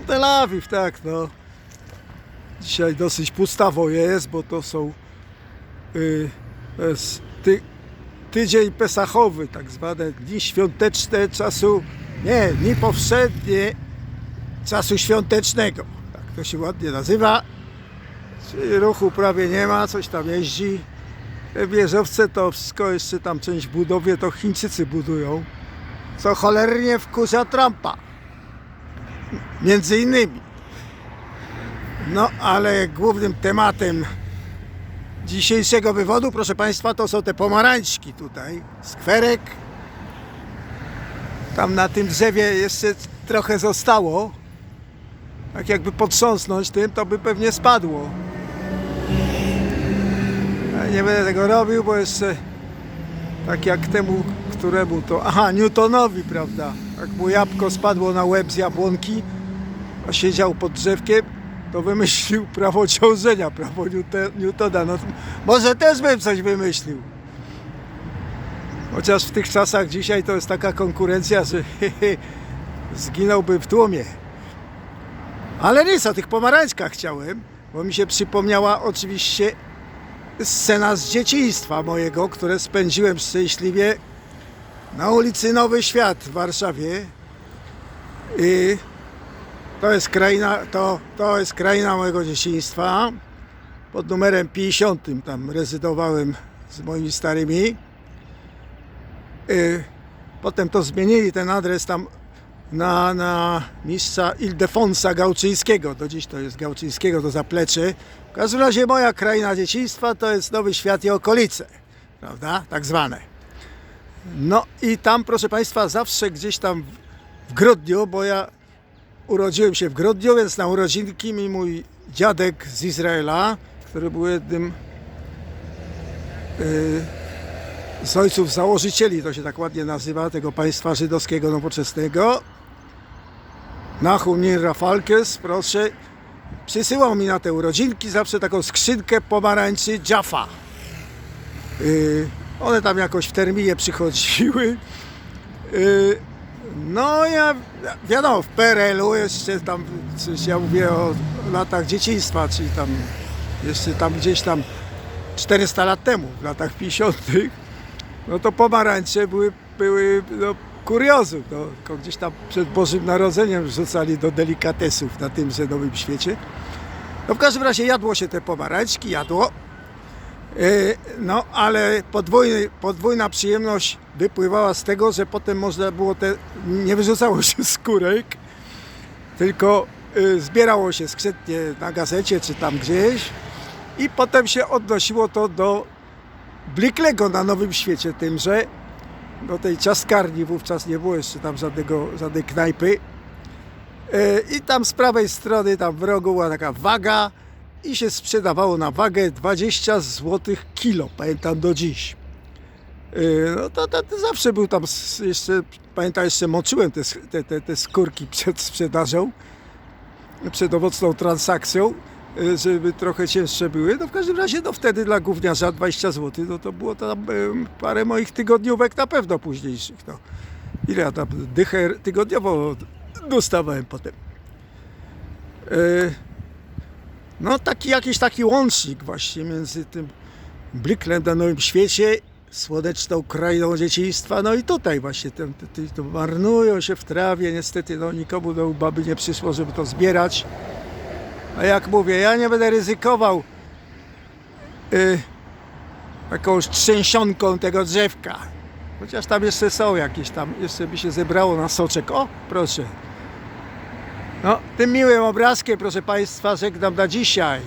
Tel Awiw, tak, no. Dzisiaj dosyć pustawo jest, bo to są y, to jest ty, tydzień pesachowy, tak zwane dni świąteczne czasu, nie, dni powszednie czasu świątecznego. Tak to się ładnie nazywa. Czyli ruchu prawie nie ma, coś tam jeździ. Te wieżowce to wszystko jeszcze tam część budowie to Chińczycy budują. Co cholernie wkurza Trumpa. Między innymi. No ale głównym tematem dzisiejszego wywodu, proszę Państwa, to są te pomarańczki tutaj. Skwerek. Tam na tym drzewie jeszcze trochę zostało. Tak jakby potrząsnąć tym, to by pewnie spadło. Nie będę tego robił, bo jeszcze tak jak temu, któremu to... Aha, Newtonowi, prawda? Jak mu jabłko spadło na łeb z jabłonki, a siedział pod drzewkiem, to wymyślił prawo ciążenia, prawo Newtona. No, może też bym coś wymyślił. Chociaż w tych czasach dzisiaj to jest taka konkurencja, że zginąłby w tłumie. Ale nic, o tych pomarańczkach chciałem, bo mi się przypomniała oczywiście scena z dzieciństwa mojego, które spędziłem szczęśliwie na ulicy Nowy Świat w Warszawie. I to jest kraina, to, to jest kraina mojego dzieciństwa. Pod numerem 50 tam rezydowałem z moimi starymi. Potem to zmienili ten adres tam na, na mistrza Ildefonsa Gałczyńskiego. Do dziś to jest Gałczyńskiego, to zaplecze. W każdym razie moja kraina dzieciństwa to jest Nowy Świat i okolice, prawda? Tak zwane. No i tam, proszę Państwa, zawsze gdzieś tam w- grudniu, bo ja urodziłem się w grudniu, więc na urodzinki mi mój dziadek z Izraela, który był jednym y, z ojców założycieli, to się tak ładnie nazywa, tego państwa żydowskiego nowoczesnego, Nahum Rafalkes, proszę, przysyłał mi na te urodzinki zawsze taką skrzynkę pomarańczy Jaffa. Yy, one tam jakoś w terminie przychodziły. Yy, no ja, wiadomo, w PRL-u jeszcze tam, coś ja mówię o latach dzieciństwa, czyli tam jeszcze tam gdzieś tam 400 lat temu, w latach 50 no to pomarańcze były, były no, kuriozum. No, gdzieś tam przed Bożym Narodzeniem wrzucali do delikatesów na tymże Nowym Świecie. No w każdym razie jadło się te pomarańczki, jadło. Yy, No ale podwójny, podwójna przyjemność wypływała z tego, że potem można było te, nie wyrzucało się skórek, tylko yy, zbierało się skrzętnie na gazecie czy tam gdzieś i potem się odnosiło to do Bliklego na Nowym Świecie tymże, do tej ciaskarni wówczas nie było jeszcze tam żadnego, żadnej knajpy. E, I tam z prawej strony, tam w rogu była taka waga i się sprzedawało na wagę 20 zł kilo, pamiętam do dziś. E, No to, to, to zawsze był tam jeszcze, pamiętam jeszcze moczyłem te, te, te, skórki przed sprzedażą, przed owocną transakcją, e, żeby trochę cięższe były. No w każdym razie no wtedy dla gówniarza 20 zł, no to było tam em, parę moich tygodniówek na pewno późniejszych. No. Ile ja tam dychę tygodniowo dostawałem potem. E, No taki jakiś taki łącznik właśnie między tym Bliklem na Nowym Świecie, słoneczną krainą dzieciństwa, no i tutaj właśnie ten, te, te, to marnują się w trawie, niestety no nikomu do baby nie przyszło, żeby to zbierać. A jak mówię, ja nie będę ryzykował y, jakąś trzęsionką tego drzewka. Chociaż tam jeszcze są jakieś tam, jeszcze by się zebrało na soczek. O, proszę. No, tym miłym obrazkiem, proszę Państwa, żegnam na dzisiaj.